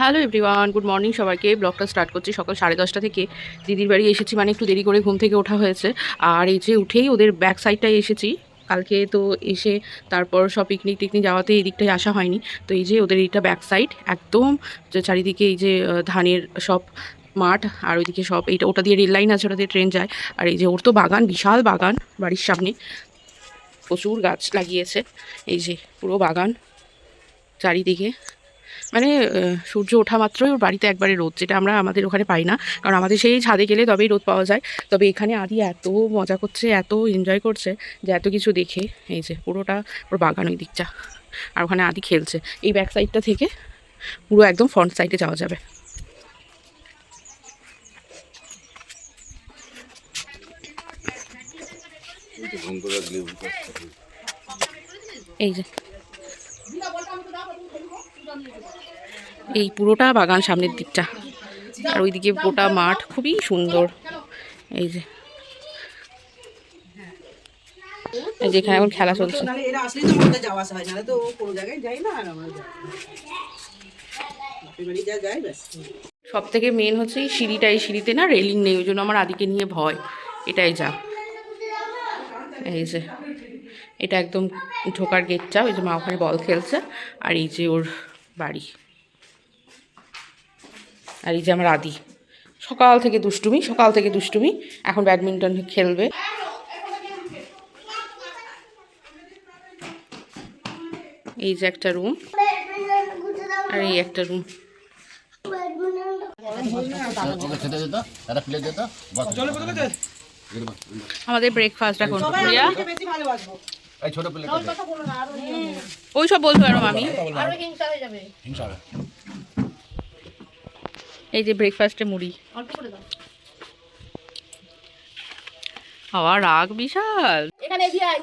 Hello everyone good morning সবাইকে ব্লগটা start করছি সকাল সাড়ে দশটা থেকে। দিদির বাড়ি এসেছি মানে একটু দেরি করে ঘুম থেকে ওঠা হয়েছে। আর এই যে উঠেই ওদের ব্যাক সাইডটায় এসেছি। কালকে তো এসে তারপর সব পিকনিক টিকনিক যাওয়াতে এই দিকটায় আসা হয়নি। তো এই যে ওদের এইটা ব্যাক সাইড একদম চারিদিকে এই যে ধানের সব মাঠ আর ওইদিকে সব এইটা, ওটা দিয়ে রেল লাইন আছে, ওটা দিয়ে ট্রেন যায়। আর এই যে ওর তো বাগান, বিশাল বাগান বাড়ির সামনে। প্রচুর গাছ লাগিয়েছে। এই যে পুরো বাগান চারিদিকে। মানে সূর্য ওঠা মাত্রই ওর বাড়িতে একবারে রোদ যেটা আমরা আমাদের ওখানে পাই না। কারণ আমাদের সেই ছাদে গেলে তবেই রোদ পাওয়া যায়। তবে এখানে আদি এত মজা করছে এত এনজয় করছে যে এত কিছু দেখে এই যে পুরোটা ওর বাগান ওই দিকটা। আর ওখানে আদি খেলছে। এই ব্যাক সাইডটা থেকে পুরো একদম ফ্রন্ট সাইডে যাওয়া যাবে। এই যে। এই পুরোটা বাগান সামনের দিকটা। আর ওইদিকে গোটা মাঠ খুবই সুন্দর। এই যে। এই যে এখানে খেলা চলছে। সব থেকে মেন হচ্ছে এই সিঁড়িটা এই সিঁড়িতে না রেলিং নেই ওই জন্য আমার আদিকে নিয়ে ভয়। এটাই যা। এই যে। এটা একদম ঢোকার গেটটা ওই যে মা ওখানে বল খেলছে। আর এই যে ওর বাড়ি। আর এই যে আমার আদি। সকাল থেকে দুষ্টুমি সকাল থেকে দুষ্টুমি এখন ব্যাডমিন্টন খেলবে। এই যে একটা রুম আর এই একটা রুম আমাদের ব্রেকফাস্ট এখন প্রিয়া? ওই সব বলতে পারো আমি হিংসা হবে। এই যে ব্রেকফাস্টে মুড়ি। আবার রাগ বিশাল। এখানে এসে আই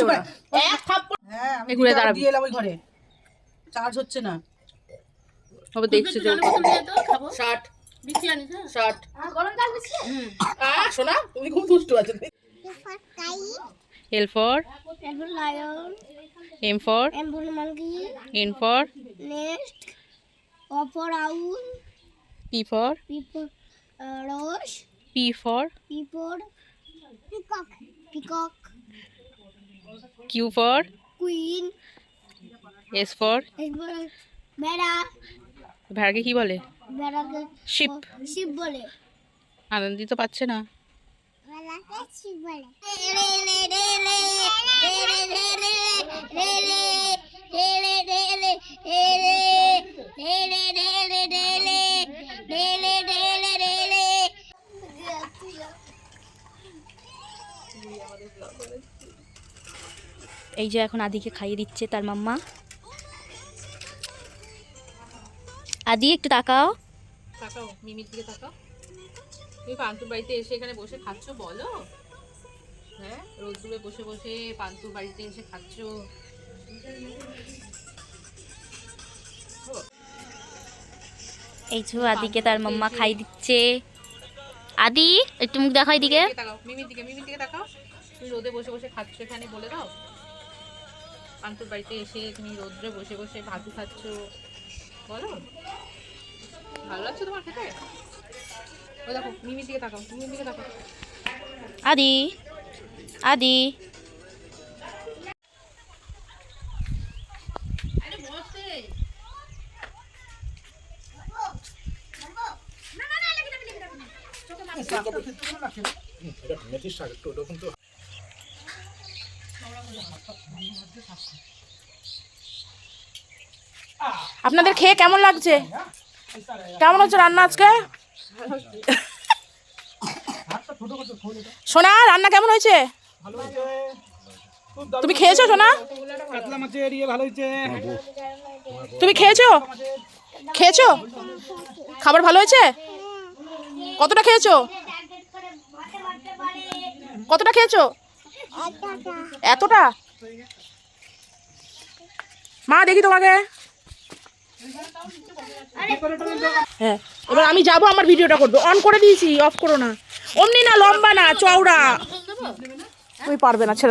শোনা। তুমি হচ্ছে না। দেখছি তুমি খুব দুষ্টু আছো। L for lion. M for M for monkey. N for nest. O for owl. P for P for uh, rose. P for P for peacock. Peacock. Q for queen. S for S for ভেড়া ভেড়াকে কি বলে ভেড়াকে sheep sheep বলে আনন্দিত পাচ্ছে না ভেড়াকে শিপ বলে এই যে এখন আদিকে খাইয়ে দিচ্ছে তার মাম্মা। আদি একটু তাকাও। তাকাও মিমির দিকে তাকাও। তুমি পান্তুর বাড়িতে এসে এখানে বসে খাচ্ছ বলো? হ্যাঁ রোদ্দুরে বসে বসে পান্তুর বাড়িতে এসে খাচ্ছ। এই যে আদিকে তার মাম্মা খাই দিচ্ছে। আদি একটু মুখ দেখাই দিকে দিকে মিমির দিকে মিমির দিকে তাকাও। তুমি রোদে বসে বসে খাচ্ছ এখানে বলে দাও। পান্তুর বাড়িতে এসে তুমি রোদ্রে বসে বসে ভাতু খাচ্ছ। বলো। ভালো লাগছে তোমার খেতে? ওই দেখো মিমির দিকে তাকাও মিমির দিকে তাকাও। আদি আদি। আপনাদের খেয়ে কেমন লাগছে? কেমন হচ্ছে রান্না আজকে? সোনা, রান্না কেমন হয়েছে? তুমি খেয়েছো, সোনা? তুমি খেয়েছো? খেয়েছো? খাবার ভালো হয়েছে? কতটা খেয়েছো? কতটা খেয়েছো? এতটা? মা দেখি তোমাকে। হ্যাঁ এবার আমি যাব আমার ভিডিওটা করব। অন করে দিয়েছি অফ করো না। অমনি না লম্বা না চওড়া। তুমি পারবে না ছেড়ে